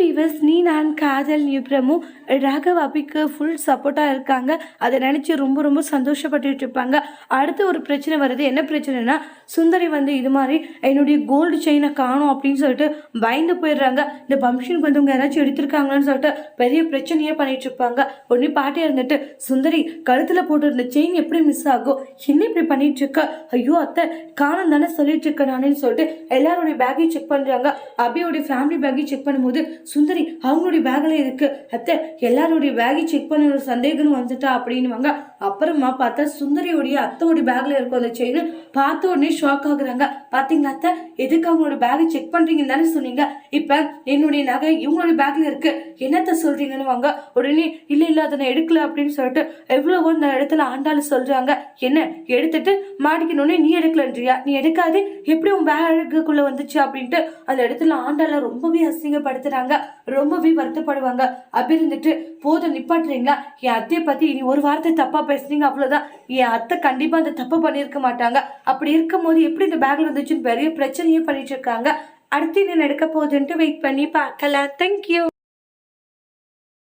Viewers நீ நான் காதல் நியூப்ரமும் ராகவ் அபிக்கு ஃபுல் சப்போர்ட்டாக இருக்காங்க. அதை நினச்சி ரொம்ப ரொம்ப சந்தோஷப்பட்டுட்டு இருப்பாங்க. அடுத்து ஒரு பிரச்சனை வருது. என்ன பிரச்சனைனா சுந்தரி வந்து இது மாதிரி என்னுடைய கோல்டு செயினை காணும் அப்படின்னு சொல்லிட்டு பயந்து போயிடுறாங்க. இந்த ஃபங்க்ஷனுக்கு வந்தவங்க யாராச்சும் எடுத்திருக்காங்களான்னு சொல்லிட்டு பெரிய பிரச்சனையே பண்ணிட்டு இருப்பாங்க. உடனே பாட்டி இருந்துட்டு சுந்தரி கழுத்தில் போட்டிருந்த செயின் எப்படி மிஸ் ஆகும் என்ன இப்படி பண்ணிட்டு இருக்க? ஐயோ அத்தை காணும் தானே சொல்லிட்டு இருக்க நானேன்னு சொல்லிட்டு எல்லாருடைய பேக்கையும் செக் பண்ணுறாங்க அபியோடைய ஃபேமிலி பேக்கையும் செக் பண்ணும்போது சுந்தரி அவங்களுடைய பேக்கில் இருக்கு. அத்தை எல்லாருடைய பேகை செக் பண்ண சந்தேகம் வந்துட்டா அப்படின்னுவாங்க. அப்புறமா பார்த்தா சுந்தரியோடைய அத்தோடைய பேக்கில் இருக்கும் அந்த செயின் பார்த்த உடனே ஷாக் ஆகுறாங்க. பார்த்தீங்களா அத்தை? எதுக்கு அவங்களோட பேக்கை செக் பண்ணுறீங்கன்னு தானே சொன்னீங்க. இப்போ என்னுடைய நகை இவங்களுடைய பேக்கில் இருக்குது என்னத்த சொல்றீங்கன்னு வாங்க உடனே இல்லை இல்லை அதை நான் எடுக்கல அப்படின்னு சொல்லிட்டு எவ்வளவோ இந்த இடத்துல ஆண்டாள் சொல்றாங்க. என்ன எடுத்துட்டு மாட்டிக்கணும்னே நீ எடுக்கலன்றியா? நீ எடுக்காது எப்படி உன் பேக்குள்ள வந்துச்சு? அப்படின்ட்டு அந்த இடத்துல ஆண்டாள ரொம்பவே அசிங்கப்படுத்துறாங்க. ரொம்பவே வருத்தப்படுவாங்க. அப்படி இருந்துட்டு போதும் நிப்பாட்டுறீங்களா? என் அத்தையை பத்தி இனி ஒரு வார்த்தை தப்பா பேசுனீங்க அவ்வளவுதான். என் அத்தை கண்டிப்பா அந்த தப்பு பண்ணியிருக்க மாட்டாங்க. அப்படி இருக்கும் போது எப்படி இந்த பேக்ல வந்துச்சுன்னு பெரிய பிரச்சனையே பண்ணிட்டு இருக்காங்க. அடுத்து என்ன நடக்க போகுதுன்ட்டு வெயிட் பண்ணி பார்க்கலாம். தேங்க்யூ